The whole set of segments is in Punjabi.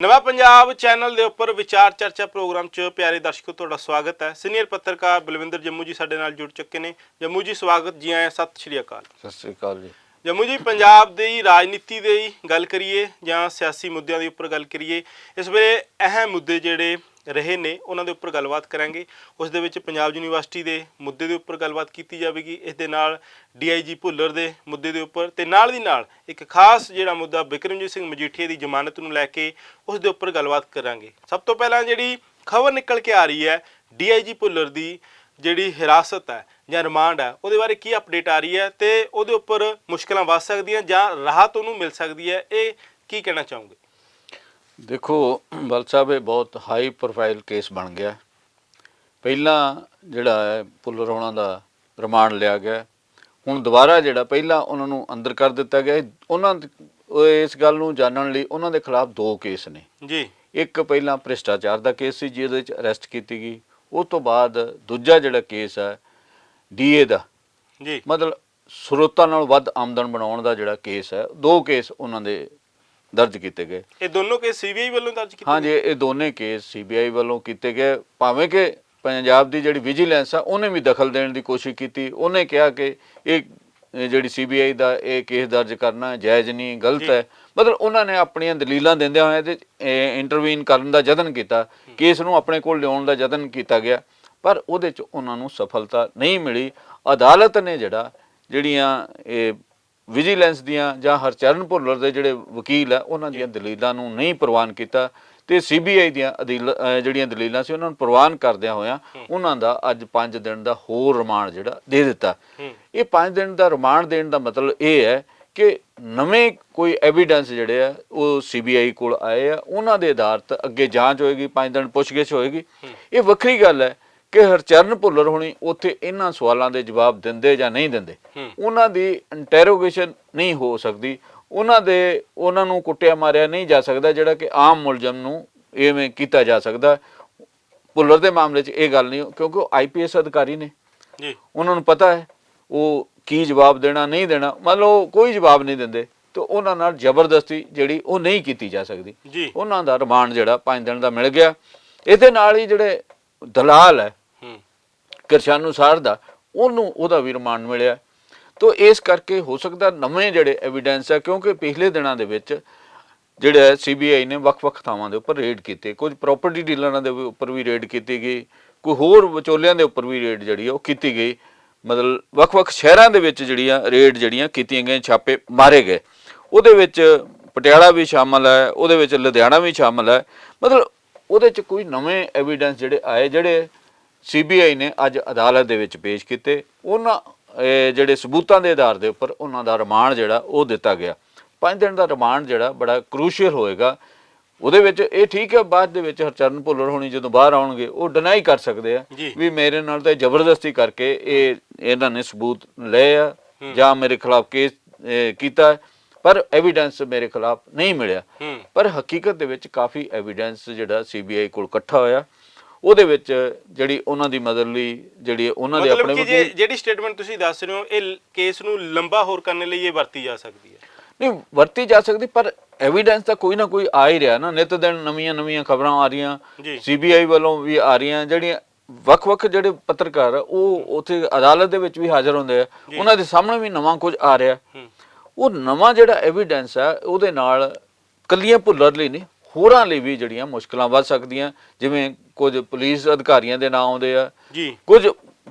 ਨਵਾਂ ਪੰਜਾਬ ਚੈਨਲ ਦੇ ਉੱਪਰ ਵਿਚਾਰ ਚਰਚਾ ਪ੍ਰੋਗਰਾਮ 'ਚ ਪਿਆਰੇ ਦਰਸ਼ਕੋ ਤੁਹਾਡਾ ਸਵਾਗਤ ਹੈ। ਸੀਨੀਅਰ ਪੱਤਰਕਾਰ ਬਲਵਿੰਦਰ ਜੰਮੂ ਜੀ ਸਾਡੇ ਨਾਲ ਜੁੜ ਚੁੱਕੇ ਨੇ। ਜੰਮੂ ਜੀ ਸਵਾਗਤ ਜੀ ਆਇਆਂ ਸਤਿ ਸ਼੍ਰੀ ਅਕਾਲ। ਸਤਿ ਸ੍ਰੀ ਅਕਾਲ ਜੀ। ਜੰਮੂ ਜੀ ਪੰਜਾਬ ਦੀ ਰਾਜਨੀਤੀ ਦੀ ਗੱਲ ਕਰੀਏ ਜਾਂ ਸਿਆਸੀ ਮੁੱਦਿਆਂ ਦੇ ਉੱਪਰ ਗੱਲ ਕਰੀਏ ਇਸ ਵੇਲੇ ਅਹਿਮ ਮੁੱਦੇ ਜਿਹੜੇ ਰਹੇ ਨੇ, ਉਹਨਾਂ ਦੇ ਉੱਪਰ ਗੱਲਬਾਤ ਕਰਾਂਗੇ। ਉਸ ਦੇ ਵਿੱਚ ਪੰਜਾਬ ਯੂਨੀਵਰਸਿਟੀ ਦੇ ਮੁੱਦੇ ਦੇ ਉੱਪਰ ਗੱਲਬਾਤ ਕੀਤੀ ਜਾਵੇਗੀ, ਇਸ ਦੇ ਨਾਲ ਡੀਆਈਜੀ ਭੁੱਲਰ ਦੇ ਮੁੱਦੇ ਦੇ ਉੱਪਰ ਤੇ ਨਾਲ ਦੀ ਨਾਲ ਇੱਕ ਖਾਸ ਜਿਹੜਾ ਮੁੱਦਾ ਬਿਕਰਮਜੀਤ ਸਿੰਘ ਮਜੀਠੀਆ ਦੀ ਜ਼ਮਾਨਤ ਨੂੰ ਲੈ ਕੇ ਉਸ ਦੇ ਉੱਪਰ ਗੱਲਬਾਤ ਕਰਾਂਗੇ। ਸਭ ਤੋਂ ਪਹਿਲਾਂ ਜਿਹੜੀ ਖਬਰ ਨਿਕਲ ਕੇ ਆ ਰਹੀ ਹੈ ਡੀਆਈਜੀ ਭੁੱਲਰ ਦੀ ਜਿਹੜੀ ਹਿਰਾਸਤ ਹੈ ਜਾਂ ਰਿਮਾਂਡ ਹੈ, ਉਹਦੇ ਬਾਰੇ ਕੀ ਅਪਡੇਟ ਆ ਰਹੀ ਹੈ ਤੇ ਉਹਦੇ ਉੱਪਰ ਮੁਸ਼ਕਲਾਂ ਵੱਧ ਸਕਦੀਆਂ ਜਾਂ ਰਾਹਤ ਉਹਨੂੰ ਮਿਲ ਸਕਦੀ ਹੈ, ਇਹ ਕੀ ਕਹਿਣਾ ਚਾਹੋਗੇ? ਦੇਖੋ ਬਲ ਸਾਹਿਬ ਇਹ ਬਹੁਤ ਹਾਈ ਪ੍ਰੋਫਾਈਲ ਕੇਸ ਬਣ ਗਿਆ। ਪਹਿਲਾਂ ਜਿਹੜਾ ਹੈ ਪੁੱਲਰ ਹੋਣਾ ਦਾ ਰਿਮਾਂਡ ਲਿਆ ਗਿਆ। ਹੁਣ ਦੁਬਾਰਾ ਜਿਹੜਾ ਪਹਿਲਾਂ ਉਹਨਾਂ ਨੂੰ ਅੰਦਰ ਕਰ ਦਿੱਤਾ ਗਿਆ। ਉਹਨਾਂ ਇਸ ਗੱਲ ਨੂੰ ਜਾਣਨ ਲਈ ਉਹਨਾਂ ਦੇ ਖਿਲਾਫ ਦੋ ਕੇਸ ਨੇ। ਜੀ। ਇੱਕ ਪਹਿਲਾਂ ਭ੍ਰਿਸ਼ਟਾਚਾਰ ਦਾ ਕੇਸ ਸੀ ਜਿਹਦੇ ਵਿੱਚ ਅਰੈਸਟ ਕੀਤੀ ਗਈ। ਉਸ ਤੋਂ ਬਾਅਦ ਦੂਜਾ ਜਿਹੜਾ ਕੇਸ ਹੈ ਡੀਏ ਦਾ। ਜੀ। ਮਤਲਬ ਸਰੋਤਾਂ ਨਾਲ ਵੱਧ ਆਮਦਨ ਬਣਾਉਣ ਦਾ ਜਿਹੜਾ ਕੇਸ ਹੈ ਦੋ ਕੇਸ ਉਹਨਾਂ ਦੇ ਦਰਜ ਕੀਤੇ ਗਏ। ਇਹ ਦੋਨੋਂ ਕੇਸ ਸੀਬੀਆਈ ਵੱਲੋਂ ਦਰਜ ਕੀਤੇ ਹਾਂਜੀ ਇਹ ਦੋਨੇ ਕੇਸ ਸੀਬੀਆਈ ਵੱਲੋਂ ਕੀਤੇ ਗਏ। ਭਾਵੇਂ ਕਿ ਪੰਜਾਬ ਦੀ ਜਿਹੜੀ ਵਿਜੀਲੈਂਸ ਆ ਉਹਨੇ ਵੀ ਦਖਲ ਦੇਣ ਦੀ ਕੋਸ਼ਿਸ਼ ਕੀਤੀ। ਉਹਨੇ ਕਿਹਾ ਕਿ ਇਹ ਜਿਹੜੀ ਸੀਬੀਆਈ ਦਾ ਇਹ ਕੇਸ ਦਰਜ ਕਰਨਾ ਜਾਇਜ਼ ਨਹੀਂ ਗਲਤ। ਹੈ। ਮਤਲਬ ਉਹਨਾਂ ਨੇ ਆਪਣੀਆਂ ਦਲੀਲਾਂ ਦਿੰਦਿਆਂ ਹੋਇਆਂ ਤੇ ਇੰਟਰਵੀਨ ਕਰਨ ਦਾ ਯਤਨ ਕੀਤਾ। ਕੇਸ ਨੂੰ ਆਪਣੇ ਕੋਲ ਲਿਆਉਣ ਦਾ ਯਤਨ ਕੀਤਾ ਗਿਆ। ਪਰ ਉਹਦੇ ਚ ਉਹਨਾਂ ਨੂੰ ਸਫਲਤਾ ਨਹੀਂ ਮਿਲੀ। ਅਦਾਲਤ ਨੇ ਜਿਹੜਾ ਜਿਹੜੀਆਂ ਇਹ ਵਿਜੀਲੈਂਸ ਦੀਆਂ ਜਾਂ ਹਰਚਰਨ ਭੁੱਲਰ ਦੇ ਜਿਹੜੇ ਵਕੀਲ ਆ ਉਹਨਾਂ ਦੀਆਂ ਦਲੀਲਾਂ ਨੂੰ ਨਹੀਂ ਪ੍ਰਵਾਨ ਕੀਤਾ ਤੇ ਸੀਬੀਆਈ ਦੀਆਂ ਜਿਹੜੀਆਂ ਦਲੀਲਾਂ ਸੀ ਉਹਨਾਂ ਨੂੰ ਪ੍ਰਵਾਨ ਕਰਦਿਆਂ ਹੋਇਆਂ ਉਹਨਾਂ ਦਾ ਅੱਜ 5 ਦਿਨ ਦਾ ਹੋਰ ਰਿਮਾਂਡ ਜਿਹੜਾ ਦੇ ਦਿੱਤਾ। ਇਹ 5 ਦਿਨ ਦਾ ਰਿਮਾਂਡ ਦੇਣ ਦਾ ਮਤਲਬ ਇਹ ਹੈ ਕਿ ਨਵੇਂ ਕੋਈ ਐਵੀਡੈਂਸ ਜਿਹੜੇ ਆ ਉਹ ਸੀਬੀਆਈ ਕੋਲ ਆਏ ਆ ਉਹਨਾਂ ਦੇ ਆਧਾਰਿਤ ਅੱਗੇ ਜਾਂਚ ਹੋਏਗੀ 5 ਦਿਨ ਪੁੱਛਗਿੱਛ ਹੋਏਗੀ। ਇਹ ਵੱਖਰੀ ਗੱਲ ਹੈ ਕਿ ਹਰਚਰਨ ਭੁੱਲਰ ਹੋਣੀ ਉੱਥੇ ਇਹਨਾਂ ਸਵਾਲਾਂ ਦੇ ਜਵਾਬ ਦਿੰਦੇ ਜਾਂ ਨਹੀਂ ਦਿੰਦੇ। ਉਹਨਾਂ ਦੀ ਇੰਟਰੋਗੇਸ਼ਨ ਨਹੀਂ ਹੋ ਸਕਦੀ। ਉਹਨਾਂ ਦੇ ਉਹਨਾਂ ਨੂੰ ਕੁੱਟਿਆ ਮਾਰਿਆ ਨਹੀਂ ਜਾ ਸਕਦਾ ਜਿਹੜਾ ਕਿ ਆਮ ਮੁਲਜ਼ਮ ਨੂੰ ਐਵੇਂ ਕੀਤਾ ਜਾ ਸਕਦਾ। ਭੁੱਲਰ ਦੇ ਮਾਮਲੇ 'ਚ ਇਹ ਗੱਲ ਨਹੀਂ ਕਿਉਂਕਿ ਉਹ ਆਈਪੀਐਸ ਅਧਿਕਾਰੀ ਨੇ। ਜੀ। ਉਹਨਾਂ ਨੂੰ ਪਤਾ ਹੈ ਉਹ ਕੀ ਜਵਾਬ ਦੇਣਾ ਨਹੀਂ ਦੇਣਾ। ਮੰਨ ਲਓ ਕੋਈ ਜਵਾਬ ਨਹੀਂ ਦਿੰਦੇ। ਤੇ ਉਹਨਾਂ ਨਾਲ ਜ਼ਬਰਦਸਤੀ ਜਿਹੜੀ ਉਹ ਨਹੀਂ ਕੀਤੀ ਜਾ ਸਕਦੀ। ਜੀ। ਉਹਨਾਂ ਦਾ ਰਿਮਾਂਡ ਜਿਹੜਾ 5 ਦਿਨ ਦਾ ਮਿਲ ਗਿਆ। ਇਹਦੇ ਨਾਲ ਹੀ ਜਿਹੜੇ ਦਲਾਲ ਹੈ ਕਿਰਸ਼ਾਨੂਸਾਰ ਦਾ, ਉਹਨੂੰ ਉਹਦਾ ਵੀ ਰਿਮਾਂਡ ਮਿਲਿਆ। ਤੋ ਇਸ ਕਰਕੇ ਹੋ ਸਕਦਾ ਨਵੇਂ ਜਿਹੜੇ ਐਵੀਡੈਂਸ ਹੈ ਕਿਉਂਕਿ ਪਿਛਲੇ ਦਿਨਾਂ ਦੇ ਵਿੱਚ ਜਿਹੜਾ ਸੀਬੀਆਈ ਨੇ ਵੱਖ-ਵੱਖ ਥਾਵਾਂ ਦੇ ਉੱਪਰ ਰੇਡ ਕੀਤੇ। ਕੁਝ ਪ੍ਰਾਪਰਟੀ ਡੀਲਰਾਂ ਦੇ ਉੱਪਰ ਵੀ ਰੇਡ ਕੀਤੀ ਗਈ, ਕੋਈ ਹੋਰ ਵਿਚੋਲਿਆਂ ਦੇ ਉੱਪਰ ਵੀ ਰੇਡ ਜਿਹੜੀ ਉਹ ਕੀਤੀ ਗਈ। ਮਤਲਬ ਵੱਖ-ਵੱਖ ਸ਼ਹਿਰਾਂ ਦੇ ਵਿੱਚ ਜਿਹੜੀਆਂ ਰੇਡ ਜਿਹੜੀਆਂ ਕੀਤੀਆਂ ਗਈਆਂ, ਛਾਪੇ ਮਾਰੇ ਗਏ। ਉਹਦੇ ਵਿੱਚ ਪਟਿਆਲਾ ਵੀ ਸ਼ਾਮਲ ਹੈ, ਉਹਦੇ ਵਿੱਚ ਲੁਧਿਆਣਾ ਵੀ ਸ਼ਾਮਲ ਹੈ। ਮਤਲਬ ਉਹਦੇ 'ਚ ਕੋਈ ਨਵੇਂ ਐਵੀਡੈਂਸ ਜਿਹੜੇ ਆਏ, ਜਿਹੜੇ ਸੀਬੀਆਈ ਨੇ ਅੱਜ ਅਦਾਲਤ ਦੇ ਵਿੱਚ ਪੇਸ਼ ਕੀਤੇ। ਉਹਨਾਂ ਜਿਹੜੇ ਸਬੂਤਾਂ ਦੇ ਆਧਾਰ ਦੇ ਉੱਪਰ ਉਹਨਾਂ ਦਾ ਰਿਮਾਂਡ ਜਿਹੜਾ ਉਹ ਦਿੱਤਾ ਗਿਆ। 5 ਦਿਨ ਦਾ ਰਿਮਾਂਡ ਜਿਹੜਾ ਬੜਾ ਕ੍ਰੂਸ਼ੀਅਲ ਹੋਏਗਾ। ਉਹਦੇ ਵਿੱਚ ਇਹ ਠੀਕ ਹੈ ਬਾਅਦ ਦੇ ਵਿੱਚ ਹਰਚਰਨ ਭੁੱਲਰ ਹੋਣੀ ਜਦੋਂ ਬਾਹਰ ਆਉਣਗੇ ਉਹ ਡਿਨਾਈ ਕਰ ਸਕਦੇ ਆ। ਵੀ ਮੇਰੇ ਨਾਲ ਤਾਂ ਜ਼ਬਰਦਸਤੀ ਕਰਕੇ ਇਹ ਇਹਨਾਂ ਨੇ ਸਬੂਤ ਲਏ ਆ ਜਾਂ ਮੇਰੇ ਖਿਲਾਫ ਕੇਸ ਕੀਤਾ ਪਰ ਐਵੀਡੈਂਸ ਮੇਰੇ ਖਿਲਾਫ ਨਹੀਂ ਮਿਲਿਆ। ਪਰ ਹਕੀਕਤ ਦੇ ਵਿੱਚ ਕਾਫੀ ਐਵੀਡੈਂਸ ਜਿਹੜਾ ਸੀਬੀਆਈ ਕੋਲ ਇਕੱਠਾ ਹੋਇਆ। ਉਹਦੇ ਵਿੱਚ ਜਿਹੜੀ ਉਹਨਾਂ ਦੀ ਮਦਦ ਲਈ ਜਿਹੜੀ ਉਹਨਾਂ ਦੇ ਮਤਲਬ ਆਪਣੇ ਕਿ ਜੇ ਵਕੀਲ- ਜਿਹੜੀ ਸਟੇਟਮੈਂਟ ਤੁਸੀਂ ਦੱਸ ਰਹੇ ਹੋ ਇਹ ਕੇਸ ਨੂੰ ਲੰਬਾ ਹੋਰ ਕਰਨ ਲਈ ਇਹ ਵਰਤੀ ਜਾ ਸਕਦੀ ਹੈ। ਨਹੀਂ ਵਰਤੀ ਜਾ ਸਕਦੀ ਪਰ ਐਵੀਡੈਂਸ ਤਾਂ ਕੋਈ ਨਾ ਕੋਈ ਆ ਹੀ ਰਿਹਾ ਨਾ। ਨਿਤ ਦਿਨ ਨਵੀਆਂ ਨਵੀਆਂ ਖਬਰਾਂ ਆ ਰਹੀਆਂ ਜੀ। ਸੀਬੀਆਈ ਵੱਲੋਂ ਵੀ ਆ ਰਹੀਆਂ ਜਿਹੜੀਆਂ ਵੱਖ-ਵੱਖ ਜਿਹੜੇ ਪੱਤਰਕਾਰ ਆ, ਉਹ ਉੱਥੇ ਅਦਾਲਤ ਦੇ ਵਿੱਚ ਵੀ ਹਾਜ਼ਰ ਹੁੰਦੇ ਆ। ਉਹਨਾਂ ਦੇ ਸਾਹਮਣੇ ਵੀ ਨਵਾਂ ਕੁਝ ਆ ਰਿਹਾ। ਹੂੰ। ਉਹ ਨਵਾਂ ਜਿਹੜਾ ਐਵੀਡੈਂਸ ਹੈ ਉਹਦੇ ਨਾਲ ਕੱਲੀਆਂ ਭੁੱਲਰ ਲਈ ਨਹੀਂ ਹੋਰਾਂ ਲਈ ਵੀ ਜਿਹੜੀਆਂ ਮੁਸ਼ਕਲਾਂ ਵੱਧ ਸਕਦੀਆਂ ਜਿਵੇਂ ਕੁਝ ਪੁਲਿਸ ਅਧਿਕਾਰੀਆਂ ਦੇ ਨਾਂ ਆਉਂਦੇ ਆ। ਜੀ। ਕੁਝ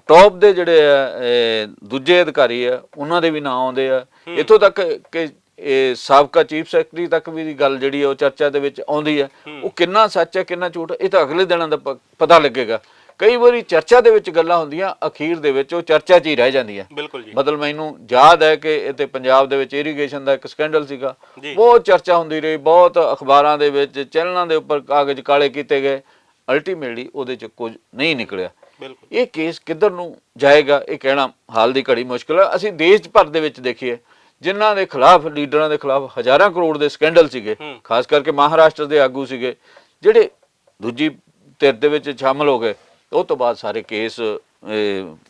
ਟੌਪ ਦੇ ਜਿਹੜੇ ਆ ਦੂਜੇ ਅਧਿਕਾਰੀ ਆ ਉਹਨਾਂ ਦੇ ਵੀ ਨਾਂ ਆਉਂਦੇ ਆ। ਇੱਥੋਂ ਤੱਕ ਕਿ ਇਹ ਸਾਬਕਾ ਚੀਫ ਸੈਕਟਰੀ ਤੱਕ ਵੀ ਗੱਲ ਜਿਹੜੀ ਉਹ ਚਰਚਾ ਦੇ ਵਿੱਚ ਆਉਂਦੀ ਹੈ। ਉਹ ਕਿੰਨਾ ਸੱਚ ਹੈ ਕਿੰਨਾ ਝੂਠ ਇਹ ਤਾਂ ਅਗਲੇ ਦਿਨਾਂ ਦਾ ਪਤਾ ਲੱਗੇਗਾ। ਕਈ ਵਾਰੀ ਚਰਚਾ ਦੇ ਵਿੱਚ ਗੱਲਾਂ ਹੁੰਦੀਆਂ ਅਖੀਰ ਦੇ ਵਿੱਚ ਉਹ ਚਰਚਾ 'ਚ ਹੀ ਰਹਿ ਜਾਂਦੀਆਂ। ਬਿਲਕੁਲ ਜੀ। ਮਤਲਬ ਮੈਨੂੰ ਯਾਦ ਹੈ ਕਿ ਇੱਥੇ ਪੰਜਾਬ ਦੇ ਵਿੱਚ ਇਰੀਗੇਸ਼ਨ ਦਾ ਇੱਕ ਸਕੈਂਡਲ ਸੀਗਾ। ਬਹੁਤ ਚਰਚਾ ਹੁੰਦੀ ਰਹੀ ਬਹੁਤ ਅਖਬਾਰਾਂ ਦੇ ਵਿੱਚ ਚੈਨਲਾਂ ਦੇ ਉੱਪਰ ਕਾਗਜ਼ ਕਾਲੇ ਕੀਤੇ ਗਏ। ਅਲਟੀਮੇਟਲੀ ਉਹਦੇ 'ਚ ਕੁਝ ਨਹੀਂ ਨਿਕਲਿਆ। ਬਿਲਕੁਲ। ਇਹ ਕੇਸ ਕਿੱਧਰ ਨੂੰ ਜਾਏਗਾ ਇਹ ਕਹਿਣਾ ਹਾਲ ਦੀ ਘੜੀ ਮੁਸ਼ਕਲ ਹੈ ਅਸੀਂ ਦੇਸ਼ ਭਰ ਦੇ ਵਿੱਚ ਦੇਖੀਏ ਜਿਨ੍ਹਾਂ ਦੇ ਖਿਲਾਫ ਲੀਡਰਾਂ ਦੇ ਖਿਲਾਫ ਹਜ਼ਾਰਾਂ ਕਰੋੜ ਦੇ ਸਕੈਂਡਲ ਸੀਗੇ। ਖਾਸ ਕਰਕੇ ਮਹਾਰਾਸ਼ਟਰ ਦੇ ਆਗੂ ਸੀਗੇ ਜਿਹੜੇ ਦੂਜੀ ਧਿਰ ਦੇ ਵਿੱਚ ਸ਼ਾਮਲ ਹੋ ਗਏ। ਉਹ ਤੋਂ ਬਾਅਦ ਸਾਰੇ ਕੇਸ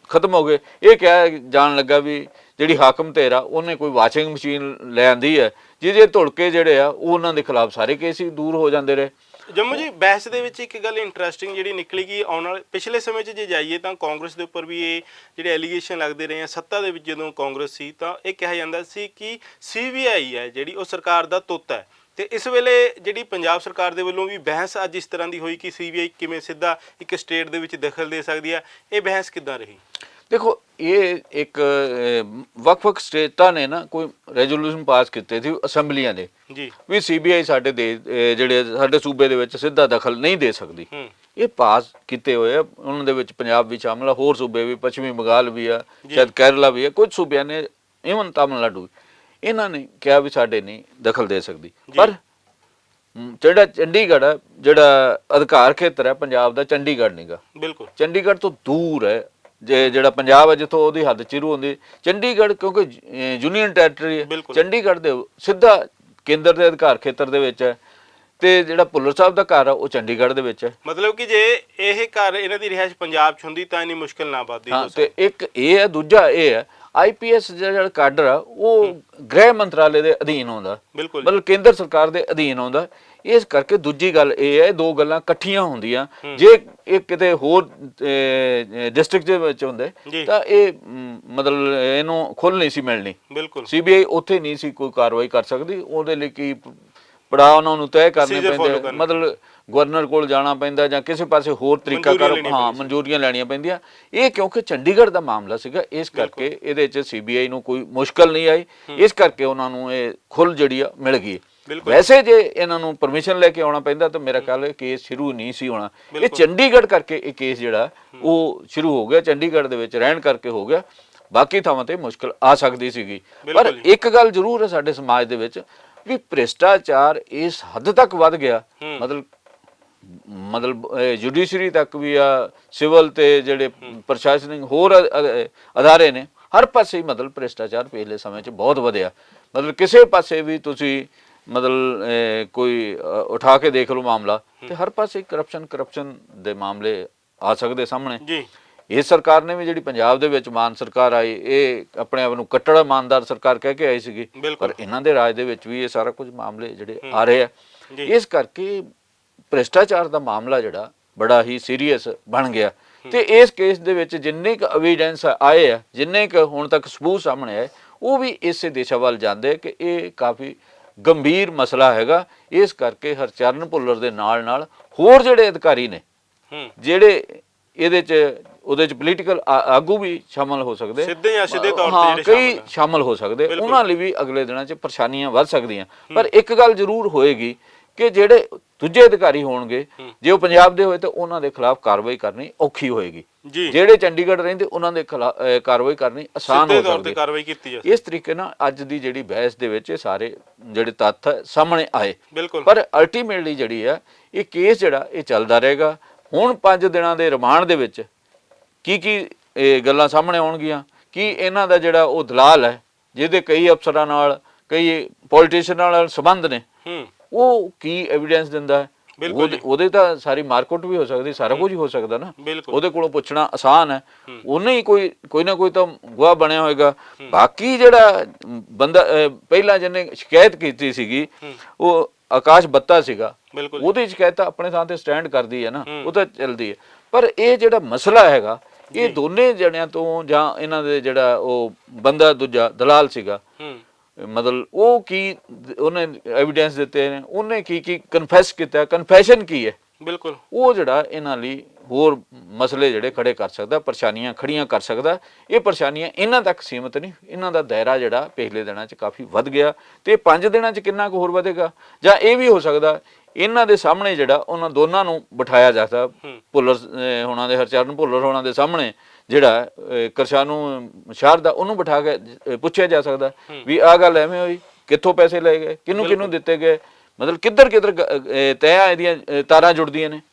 ਖਤਮ ਹੋ ਗਏ। ਇਹ ਕਿਹਾ ਜਾਣ ਲੱਗਾ ਵੀ ਜਿਹੜੀ ਹਾਕਮ ਧਿਰ ਉਹਨੇ ਕੋਈ ਵਾਸ਼ਿੰਗ ਮਸ਼ੀਨ ਲੈ ਆਂਦੀ ਹੈ। ਜਿਹਦੇ ਧੁਲਕੇ ਜਿਹੜੇ ਆ, ਉਹ ਉਹਨਾਂ ਦੇ ਖਿਲਾਫ ਸਾਰੇ ਕੇਸ ਹੀ ਦੂਰ ਹੋ ਜਾਂਦੇ ਰਹੇ। ਜੰਮੂ ਜੀ, ਬਹਿਸ ਦੇ ਵਿੱਚ ਇੱਕ ਗੱਲ ਇੰਟਰਸਟਿੰਗ ਜਿਹੜੀ ਨਿਕਲੀ ਕਿ ਆਉਣ ਵਾਲੇ, ਪਿਛਲੇ ਸਮੇਂ 'ਚ ਜੇ ਜਾਈਏ ਤਾਂ ਕਾਂਗਰਸ ਦੇ ਉੱਪਰ ਵੀ ਇਹ ਜਿਹੜੇ ਐਲੀਗੇਸ਼ਨ ਲੱਗਦੇ ਰਹੇ ਆ, ਸੱਤਾ ਦੇ ਵਿੱਚ ਜਦੋਂ ਕਾਂਗਰਸ ਸੀ ਤਾਂ ਇਹ ਕਿਹਾ ਜਾਂਦਾ ਸੀ ਕਿ ਸੀਬੀਆਈ ਹੈ ਜਿਹੜੀ ਉਹ ਸਰਕਾਰ ਦਾ ਤੁੱਤ ਹੈ। ਤੇ ਇਸ ਵੇਲੇ ਜਿਹੜੀ ਪੰਜਾਬ ਸਰਕਾਰ ਦੇ ਵੱਲੋਂ ਵੀ ਬਹਿਸ ਅੱਜ ਇਸ ਤਰ੍ਹਾਂ ਦੀ ਹੋਈ ਕਿ ਸੀਬੀਆਈ ਕਿਵੇਂ ਸਿੱਧਾ ਇੱਕ ਸਟੇਟ ਦੇ ਵਿੱਚ ਦਖਲ ਦੇ ਸਕਦੀ ਹੈ ਇਹ ਬਹਿਸ ਕਿੱਦਾਂ ਰਹੀ? ਦੇਖੋ ਇਹ ਇੱਕ ਵੱਖ-ਵੱਖ ਸਟੇਟਾਂ ਨੇ ਨਾ ਕੋਈ ਰੈਜ਼ੋਲੂਸ਼ਨ ਪਾਸ ਕੀਤੇ ਸੀ ਅਸੈਂਬਲੀਆਂ ਦੇ ਜੀ। ਵੀ ਸੀਬੀਆਈ ਸਾਡੇ ਦੇ ਜਿਹੜੇ ਸਾਡੇ ਸੂਬੇ ਦੇ ਵਿੱਚ ਸਿੱਧਾ ਦਖਲ ਨਹੀਂ ਦੇ ਸਕਦੀ। ਇਹ ਪਾਸ ਕੀਤੇ ਹੋਏ ਆ ਉਹਨਾਂ ਦੇ ਵਿੱਚ ਪੰਜਾਬ ਵੀ ਸ਼ਾਮਲ ਆ ਹੋਰ ਸੂਬੇ ਵੀ ਪੱਛਮੀ ਬੰਗਾਲ ਵੀ ਆ ਸ਼ਾਇਦ ਕੇਰਲਾ ਵੀ ਆ ਕੁਝ ਸੂਬਿਆਂ ਨੇ ਇਵਨ ਤਾਮਿਲਨਾਡੂ ਵੀ। ਇਹਨਾਂ ਨੇ ਕਿਹਾ ਵੀ ਸਾਡੇ ਨਹੀਂ ਦਖਲ ਦੇ ਸਕਦੀ। ਪਰ ਜਿਹੜਾ ਚੰਡੀਗੜ੍ਹ ਹੈ ਜਿਹੜਾ ਅਧਿਕਾਰ ਖੇਤਰ ਹੈ ਪੰਜਾਬ ਦਾ ਚੰਡੀਗੜ੍ਹ ਨਹੀਂਗਾ ਬਿਲਕੁਲ। ਚੰਡੀਗੜ੍ਹ ਤੋਂ ਦੂਰ ਹੈ। ਜੇ ਜਿਹੜਾ ਪੰਜਾਬ ਹੈ ਜਿੱਥੋਂ ਉਹਦੀ ਹੱਦ ਸ਼ੁਰੂ ਹੁੰਦੀ ਚੰਡੀਗੜ੍ਹ ਕਿਉਂਕਿ ਯੂਨੀਅਨ ਟੈਰੀਟਰੀ ਹੈ। ਚੰਡੀਗੜ੍ਹ ਦੇ ਸਿੱਧਾ ਕੇਂਦਰ ਦੇ ਅਧਿਕਾਰ ਖੇਤਰ ਦੇ ਵਿੱਚ ਹੈ ਤੇ ਜਿਹੜਾ ਭੁੱਲਰ ਸਾਹਿਬ ਦਾ ਘਰ ਆ ਉਹ ਚੰਡੀਗੜ੍ਹ ਦੇ ਵਿੱਚ ਹੈ। ਮਤਲਬ ਕਿ ਜੇ ਇਹ ਘਰ ਇਹਨਾਂ ਦੀ ਰਿਹਾਇਸ਼ ਪੰਜਾਬ 'ਚ ਹੁੰਦੀ ਤਾਂ ਇੰਨੀ ਮੁਸ਼ਕਲ ਨਾ ਹਾਂ ਹੋ ਤੇ ਇੱਕ ਇਹ ਹੈ ਦੂਜਾ ਇਹ ਹੈ ਆਈਪੀਐਸ ਜਿਹੜਾ ਕਾਡਰ ਆ ਉਹ ਗ੍ਰਹਿ ਮੰਤਰਾਲੇ ਦੇ ਅਧੀਨ ਆਉਂਦਾ। ਬਿਲਕੁਲ ਮਤਲਬ ਕੇਂਦਰ ਸਰਕਾਰ ਦੇ ਅਧੀਨ ਆਉਂਦਾ। ਇਸ ਕਰਕੇ ਦੂਜੀ ਗੱਲ ਇਹ ਹੈ ਦੋ ਗੱਲਾਂ ਇਕੱਠੀਆਂ ਹੁੰਦੀਆਂ। ਜੇ ਇਹ ਕਿਤੇ ਹੋਰ ਡਿਸਟ੍ਰਿਕਟ ਦੇ ਵਿੱਚ ਹੁੰਦੇ। ਤਾਂ ਇਹ ਮਤਲਬ ਇਹਨੂੰ ਖੁੱਲ ਨਹੀਂ ਸੀ ਮਿਲਣੀ। ਬਿਲਕੁਲ। ਸੀਬੀਆਈ ਉੱਥੇ ਨਹੀਂ ਸੀ ਕੋਈ ਕਾਰਵਾਈ ਕਰ ਸਕਦੀ। ਉਹਦੇ ਲਈ ਕੀ ਪੜਾ ਉਹਨਾਂ ਨੂੰ ਤੈਅ ਕਰਨੇ Procedure follow ਪੈਂਦੇ ਕਰਨੇ। ਮਤਲਬ ਗਵਰਨਰ ਕੋਲ ਜਾਣਾ ਪੈਂਦਾ ਜਾਂ ਕਿਸੇ ਪਾਸੇ ਹੋਰ ਤਰੀਕਾ ਕਰ ਲੈਣੀਆਂ ਹਾਂ ਮਨਜ਼ੂਰੀਆਂ ਲੈਣੀਆਂ ਪੈਂਦੀਆਂ। ਇਹ ਕਿਉਂਕਿ ਚੰਡੀਗੜ੍ਹ ਦਾ ਮਾਮਲਾ ਸੀਗਾ ਇਸ ਕਰਕੇ ਇਹਦੇ 'ਚ ਸੀਬੀਆਈ ਨੂੰ ਕੋਈ ਮੁਸ਼ਕਲ ਨਹੀਂ ਆਈ। ਇਸ ਕਰਕੇ ਉਹਨਾਂ ਨੂੰ ਇਹ ਖੁੱਲ ਜਿਹੜੀ ਆ ਮਿਲ ਗਈ। ਬਿਲਕੁਲ। ਵੈਸੇ ਜੇ ਇਹਨਾਂ ਨੂੰ ਪਰਮਿਸ਼ਨ ਲੈ ਕੇ ਆਉਣਾ ਪੈਂਦਾ ਤਾਂ ਮੇਰਾ ਖਿਆਲ ਹੈ ਕੇਸ ਸ਼ੁਰੂ ਨਹੀਂ ਸੀ ਹੋਣਾ। ਇਹ। ਚੰਡੀਗੜ੍ਹ ਕਰਕੇ ਇਹ ਕੇਸ ਜਿਹੜਾ ਉਹ ਸ਼ੁਰੂ ਹੋ ਗਿਆ ਚੰਡੀਗੜ੍ਹ ਦੇ ਵਿੱਚ ਰਹਿਣ ਕਰਕੇ ਹੋ ਗਿਆ। ਬਾਕੀ ਥਾਵਾਂ ਤੇ ਮੁਸ਼ਕਲ ਆ ਸਕਦੀ ਸੀਗੀ। ਪਰ ਬਿਲਕੁਲ ਜੀ। ਇੱਕ ਗੱਲ ਜ਼ਰੂਰ ਹੈ ਸਾਡੇ ਸਮਾਜ ਦੇ ਵਿੱਚ ਵੀ ਭ੍ਰਿਸ਼ਟਾਚਾਰ ਇਸ ਹੱਦ ਤੱਕ ਵੱਧ ਗਿਆ। ਮਤਲਬ ਮਤਲਬ ਜੁਡੀਸ਼ਰੀ ਤੱਕ ਵੀ ਆ ਸਿਵਲ ਤੇ ਜਿਹੜੇ ਪ੍ਰਸ਼ਾਸਨਿਕ ਹੋਰ ਅਦਾਰੇ ਨੇ ਹਰ ਪਾਸੇ ਹੀ ਮਤਲਬ ਭ੍ਰਿਸ਼ਟਾਚਾਰ ਪਿਛਲੇ ਸਮੇਂ 'ਚ ਬਹੁਤ ਵਧਿਆ। ਮਤਲਬ ਕਿਸੇ ਪਾਸੇ ਵੀ ਤੁਸੀਂ ਮਤਲਬ ਕੋਈ ਉਠਾ ਕੇ ਦੇਖ ਲਓ ਮਾਮਲਾ ਤੇ ਹਰ ਪਾਸੇ ਕਰਪਸ਼ਨ ਕਰਪਸ਼ਨ ਦੇ ਮਾਮਲੇ ਆ ਸਕਦੇ ਸਾਹਮਣੇ। ਜੀ। ਇਹ ਸਰਕਾਰ ਨੇ ਵੀ ਜਿਹੜੀ ਪੰਜਾਬ ਦੇ ਵਿੱਚ ਮਾਨ ਸਰਕਾਰ ਆਈ ਇਹ ਆਪਣੇ ਆਪ ਨੂੰ ਕੱਟੜ ਇਮਾਨਦਾਰ ਸਰਕਾਰ ਕਹਿ ਕੇ ਆਈ ਸੀਗੀ। ਪਰ ਇਹਨਾਂ ਦੇ ਰਾਜ ਦੇ ਵਿੱਚ ਵੀ ਇਹ ਸਾਰਾ ਕੁਝ ਮਾਮਲੇ ਜਿਹੜੇ ਆ ਰਹੇ ਆ। ਇਸ ਕਰਕੇ ਭ੍ਰਿਸ਼ਟਾਚਾਰ ਦਾ ਮਾਮਲਾ ਜਿਹੜਾ ਬੜਾ ਹੀ ਸੀਰੀਅਸ ਬਣ ਗਿਆ। ਤੇ ਇਸ ਕੇਸ ਦੇ ਵਿੱਚ ਜਿੰਨੇ ਕੁ ਐਵੀਡੈਂਸ ਆਏ ਆ ਜਿੰਨੇ ਕੁ ਹੁਣ ਤੱਕ ਸਬੂਤ ਸਾਹਮਣੇ ਆਏ ਉਹ ਵੀ ਇਸੇ ਦਿਸ਼ਾ ਵੱਲ ਜਾਂਦੇ ਕਿ ਇਹ ਕਾਫੀ ਗੰਭੀਰ ਮਸਲਾ ਹੈਗਾ। ਇਸ ਕਰਕੇ ਹਰਚਰਨ ਭੁੱਲਰ ਦੇ ਨਾਲ ਨਾਲ ਹੋਰ ਜਿਹੜੇ ਅਧਿਕਾਰੀ ਨੇ ਜਿਹੜੇ ਇਹਦੇ ਚ ਉਹਦੇ ਚ ਪੋਲੀਟੀਕਲ ਆਗੂ ਵੀ ਸ਼ਾਮਲ ਹੋ ਸਕਦੇ। ਸਿੱਧੇ ਜਾਂ ਸਿੱਧੇ ਤੌਰ ਤੇ ਹਾਂ, ਜਿਹੜੇ ਕਈ ਸ਼ਾਮਲ ਹੋ ਸਕਦੇ। ਉਹਨਾਂ ਲਈ ਵੀ ਅਗਲੇ ਦਿਨਾਂ 'ਚ ਪਰੇਸ਼ਾਨੀਆਂ ਵੱਧ ਸਕਦੀਆਂ। ਪਰ ਇੱਕ ਗੱਲ ਜ਼ਰੂਰ ਹੋਏਗੀ ਕਿ ਜਿਹੜੇ ਦੂਜੇ ਅਧਿਕਾਰੀ ਹੋਣਗੇ ਜੇ ਉਹ ਪੰਜਾਬ ਦੇ ਹੋਏ ਤਾਂ ਉਹਨਾਂ ਦੇ ਖਿਲਾਫ ਕਾਰਵਾਈ ਕਰਨੀ ਔਖੀ ਹੋਏਗੀ। ਜਿਹੜੇ ਚੰਡੀਗੜ੍ਹ ਰਹਿੰਦੇ ਉਹਨਾਂ ਦੇ ਖਿਲਾਫ ਕਾਰਵਾਈ ਕਰਨੀ ਆਸਾਨ ਹੋ ਤੌਰ ਸਕਦੀ ਤੇ ਹੈ। ਕਾਰਵਾਈ ਕੀਤੀ ਜਾ ਇਸ ਤਰੀਕੇ ਨਾਲ ਅੱਜ ਦੀ ਜਿਹੜੀ ਬਹਿਸ ਦੇ ਵਿੱਚ ਇਹ ਸਾਰੇ ਜਿਹੜੇ ਤੱਥ ਹੈ, ਸਾਹਮਣੇ ਆਏ। ਬਿਲਕੁਲ। ਪਰ ਅਲਟੀਮੇਟਲੀ ਜਿਹੜੀ ਆ ਇਹ ਕੇਸ ਜਿਹੜਾ ਇਹ ਚੱਲਦਾ ਰਹੇਗਾ। ਹੁਣ 5 ਦਿਨਾਂ ਦੇ ਰਿਮਾਂਡ ਦੇ ਵਿੱਚ ਕੀ ਕੀ ਇਹ ਗੱਲਾਂ ਸਾਹਮਣੇ ਆਉਣਗੀਆਂ? ਕੀ ਇਹਨਾਂ ਦਾ ਜਿਹੜਾ ਉਹ ਦਲਾਲ ਹੈ ਜਿਹਦੇ ਕਈ ਅਫਸਰਾਂ ਨਾਲ ਕਈ ਪੋਲੀਟੀਸ਼ੀਅਨਾਂ ਨਾਲ ਸੰਬੰਧ ਨੇ ਉਹ ਕੀ ਐਵੀਡੈਂਸ ਦਿੰਦਾ ਹੈ? ਉਹਦੇ- ਤਾਂ ਸਾਰੀ ਮਾਰਕੀਟ ਵੀ ਹੋ ਸਕਦੀ ਸਾਰਾ ਕੁਝ ਹੀ ਸਕਦਾ ਨਾ। ਉਹਦੇ ਕੋਲੋਂ ਪੁੱਛਣਾ ਆਸਾਨ ਹੈ। ਉਹਨੇ ਹੀ ਕੋਈ ਕੋਈ ਨਾ ਕੋਈ ਤਾਂ ਗਵਾਹ ਬਣਿਆ ਹੋਏਗਾ। ਬਾਕੀ ਜਿਹੜਾ ਬੰਦਾ ਪਹਿਲਾਂ ਜਿਹਨੇ ਸ਼ਿਕਾਇਤ ਕੀਤੀ ਸੀਗੀ ਉਹ ਆਕਾਸ਼ ਬੱਤਾ ਸੀਗਾ। ਉਹਦੀ ਸ਼ਿਕਾਇਤ ਤਾਂ ਆਪਣੇ ਥਾਂ ਤੇ ਸਟੈਂਡ ਕਰਦੀ ਹੈ ਨਾ। ਉਹ ਤਾਂ ਚੱਲਦੀ ਹੈ। ਪਰ ਇਹ ਜਿਹੜਾ ਮਸਲਾ ਹੈਗਾ ਇਹ ਦੋਨੇ ਜਣਿਆਂ ਤੋਂ ਜਾਂ ਇਹਨਾਂ ਦੇ ਜਿਹੜਾ ਉਹ ਬੰਦਾ ਦੂਜਾ ਦਲਾਲ ਸੀਗਾ ਮਤਲਬ ਉਹ ਕੀ ਉਹਨੇ ਐਵੀਡੈਂਸ ਦਿੱਤੇ ਨੇ ਉਹਨੇ ਕੀ ਕੀ ਕਨਫੈਸ ਕੀਤਾ ਕਨਫੈਸ਼ਨ ਕੀ ਹੈ? ਬਿਲਕੁਲ। ਉਹ ਜਿਹੜਾ ਇਹਨਾਂ ਲਈ ਹੋਰ ਮਸਲੇ ਜਿਹੜੇ ਖੜੇ ਕਰ ਸਕਦਾ ਪਰੇਸ਼ਾਨੀਆਂ ਖੜੀਆਂ ਕਰ ਸਕਦਾ ਇਹ ਪਰੇਸ਼ਾਨੀਆਂ ਇਹਨਾਂ ਤੱਕ ਸੀਮਿਤ ਨਹੀਂ ਇਹਨਾਂ ਦਾ ਦਾਇਰਾ ਜਿਹੜਾ ਪਿਛਲੇ ਦਿਨਾਂ 'ਚ ਕਾਫੀ ਵੱਧ ਗਿਆ ਤੇ 5 ਦਿਨਾਂ 'ਚ ਕਿੰਨਾ ਕੁ ਹੋਰ ਵਧੇਗਾ? ਜਾਂ ਇਹ ਵੀ ਹੋ ਸਕਦਾ ਇਹਨਾਂ ਦੇ ਸਾਹਮਣੇ ਜਿਹੜਾ ਉਹਨਾਂ ਦੋਨਾਂ ਨੂੰ ਬਿਠਾਇਆ ਜਾ ਸਕਦਾ ਭੁੱਲਰ ਹੋਣਾ ਦੇ ਹਰਚਰਨ ਭੁੱਲਰ ਹੋਣਾ ਦੇ ਸਾਹਮਣੇ ਜਿਹੜਾ ਕਰਸ਼ਾਨੂ ਸ਼ਾਰਦਾ ਉਹਨੂੰ ਬਿਠਾ ਕੇ ਪੁੱਛਿਆ ਜਾ ਸਕਦਾ ਵੀ ਆਹ ਗੱਲ ਐਵੇਂ ਹੋਈ ਕਿੱਥੋਂ ਪੈਸੇ ਲਏ ਗਏ ਕਿਹਨੂੰ ਕਿਹਨੂੰ ਦਿੱਤੇ ਗਏ ਮਤਲਬ ਕਿੱਧਰ ਕਿੱਧਰ ਤੈਅ ਇਹਦੀਆਂ ਤਾਰਾਂ ਜੁੜਦੀਆਂ ਨੇ।